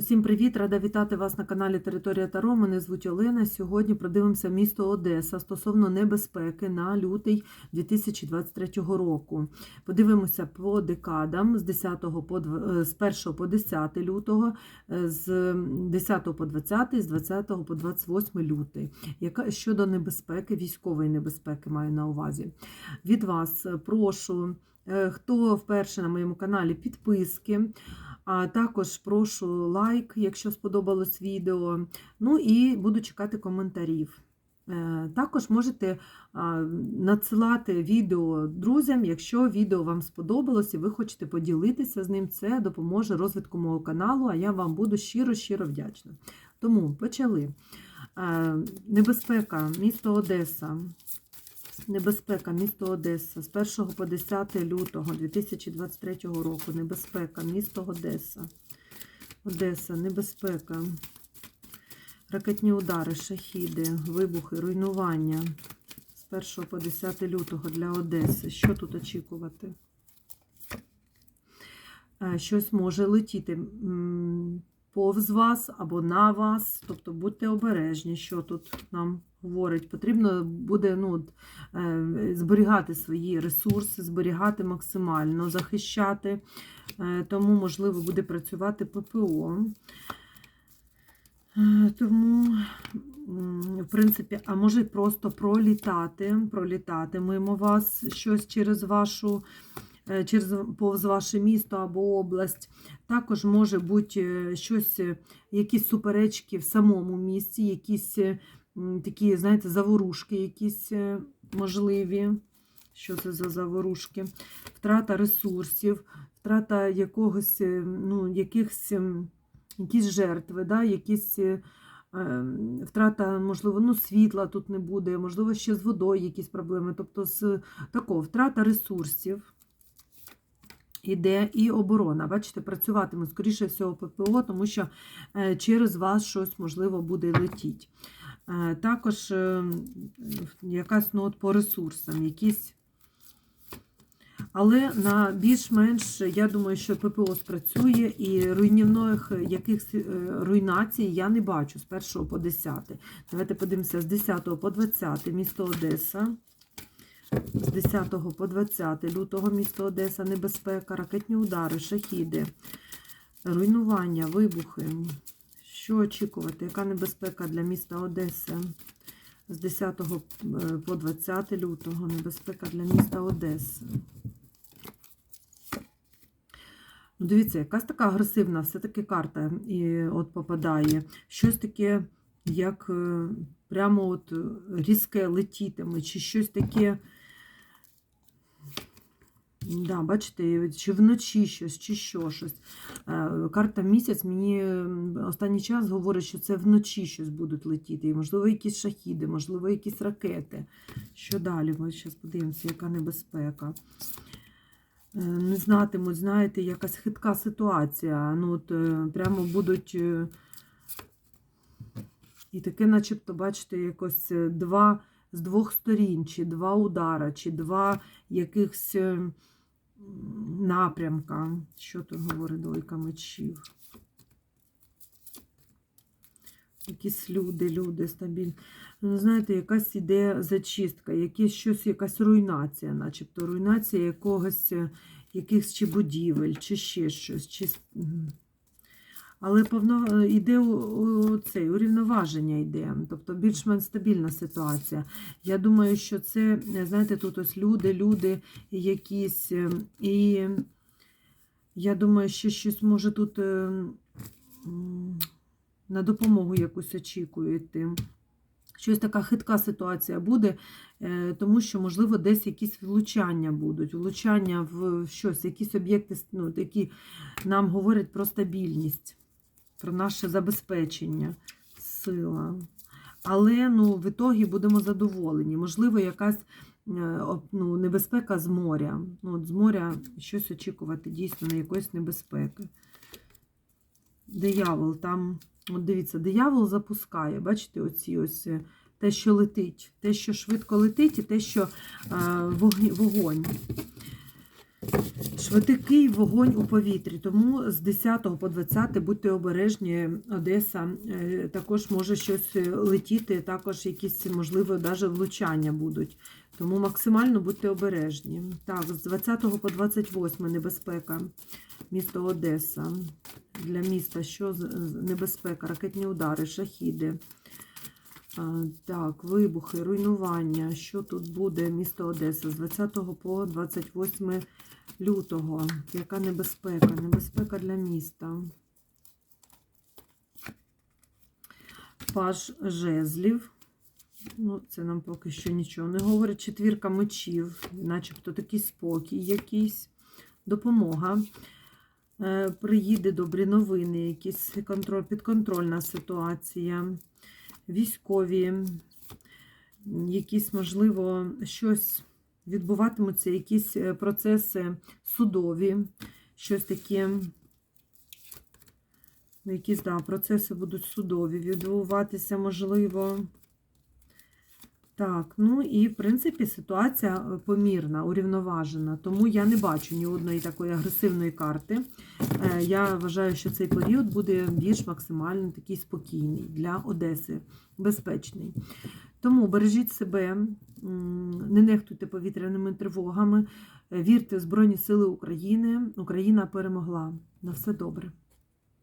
Усім привіт! Рада вітати вас на каналі Територія Таро. Мене звуть Олена. Сьогодні продивимося місто Одеса стосовно небезпеки на лютий 2023 року. Подивимося по декадам з 10 по е, з 1 по 10 лютого, е, з 10 по 20, з 20 по 28 лютий. Яка щодо небезпеки, військової небезпеки маю на увазі. Від вас е, прошу, хто вперше на моєму каналі, підписки. А також прошу лайк, якщо сподобалось відео. Ну і буду чекати коментарів. Е, Також можете надсилати відео друзям, якщо відео вам сподобалось і ви хочете поділитися з ним, це допоможе розвитку мого каналу, а я вам буду щиро-щиро вдячна. Тому почали. Е, Небезпека, місто Одеса. Небезпека, місто Одеса з 1 по 10 лютого 2023 року. Небезпека, місто Одеса. Одеса, небезпека. Ракетні удари, шахіди, вибухи, руйнування з 1 по 10 лютого для Одеси. Що тут очікувати? Е, Щось може летіти повз вас або на вас. Тобто будьте обережні, що тут нам говорить. Потрібно буде ну, е, зберігати свої ресурси, зберігати максимально, захищати. Е, Тому, можливо, буде працювати ППО. Е, Тому, в принципі, а може просто пролітати, пролітати мимо вас щось через вашу, через повз ваше місто або область. Також може бути е, щось, е, якісь суперечки в самому місті, якісь е, такі, знаєте, заворушки, якісь е, можливі. Що це за заворушки? Втрата ресурсів, втрата якогось, е, ну, якихось, ем, якісь жертви, да? якісь е, е, втрата, можливо, ну, світла тут не буде, можливо, ще з водою якісь проблеми. Тобто, з такого втрата ресурсів. Іде і оборона. Бачите, працюватиме, скоріше всього, ППО, тому що е, через вас щось, можливо, буде летіти. Е, Також е, якась ну, от по ресурсам, якісь. Але на більш-менш, я думаю, що ППО спрацює і руйнівних якихось руйнацій я не бачу з 1 по 10. Давайте подивимося з 10 по 20 місто Одеса. З 10 по 20 лютого місто Одеса, небезпека, ракетні удари, шахіди, руйнування, вибухи. Що очікувати? Яка небезпека для міста Одеси? З 10 по 20 лютого небезпека для міста Одеси. Ну, дивіться, якась така агресивна все-таки карта і от попадає. Щось таке, як е, прямо от е, різке летітиме, чи щось таке. Да, бачите, чи вночі щось, чи що щось. Е, Карта місяць мені останній час говорить, що це вночі щось будуть летіти. І, можливо, якісь шахіди, можливо, якісь ракети. Що далі? Ми зараз подивимося, яка небезпека. Е, Не знатимуть, знаєте, якась хитка ситуація. Ну, от, е, прямо будуть. І таке, начебто, бачите, якось два з двох сторін, чи два удара, чи два якихось напрямка. Що тут говорить двойка мечів? Якісь люди, люди стабільні. Ну, знаєте, якась іде зачистка, якесь щось, якась руйнація, начебто руйнація якогось, якихось чи будівель, чи ще щось. Чи... Але повно йде у, цей, урівноваження йде, тобто більш-менш стабільна ситуація. Я думаю, що це, е, знаєте, тут ось люди, люди якісь, е, і я думаю, що щось може тут е, на допомогу якусь очікуєте. Щось така хитка ситуація буде, е, тому що, можливо, десь якісь влучання будуть, влучання в щось, якісь об'єкти, ну, які нам говорять про стабільність, про наше забезпечення, сила. Але ну, в ітогі будемо задоволені. Можливо, якась е, ну, небезпека з моря. Ну, от з моря щось очікувати дійсно на якоїсь небезпеки. Диявол там, от дивіться, диявол запускає, бачите, оці ось е, те, що летить, те, що швидко летить, і те, що е, вогонь. Швидкий вогонь у повітрі, тому з 10 по 20 будьте обережні. Одеса е, також може щось е, летіти, також якісь, можливо, навіть влучання будуть. Тому максимально будьте обережні. Так, з 20 по 28 небезпека. Місто Одеса. Для міста що небезпека? Ракетні удари, шахіди. Так, вибухи, руйнування. Що тут буде? Місто Одеса з 20 по 28 лютого. Яка небезпека? Небезпека для міста. Паж жезлів. Ну, це нам поки що нічого не говорить. Четвірка мечів, начебто такий спокій якийсь. Допомога. Е, Приїде добрі новини, якісь контроль, підконтрольна ситуація. Військові, якісь, можливо, щось відбуватимуться, якісь е, процеси судові, щось таке. ну, Якісь да, процеси будуть судові відбуватися, можливо. Так, ну і в принципі ситуація е, помірна, урівноважена. Тому я не бачу ні одної такої агресивної карти. Е, Я вважаю, що цей період буде більш максимально такий спокійний для Одеси, безпечний. Тому бережіть себе, не нехтуйте повітряними тривогами, вірте в Збройні Сили України. Україна перемогла. На все добре.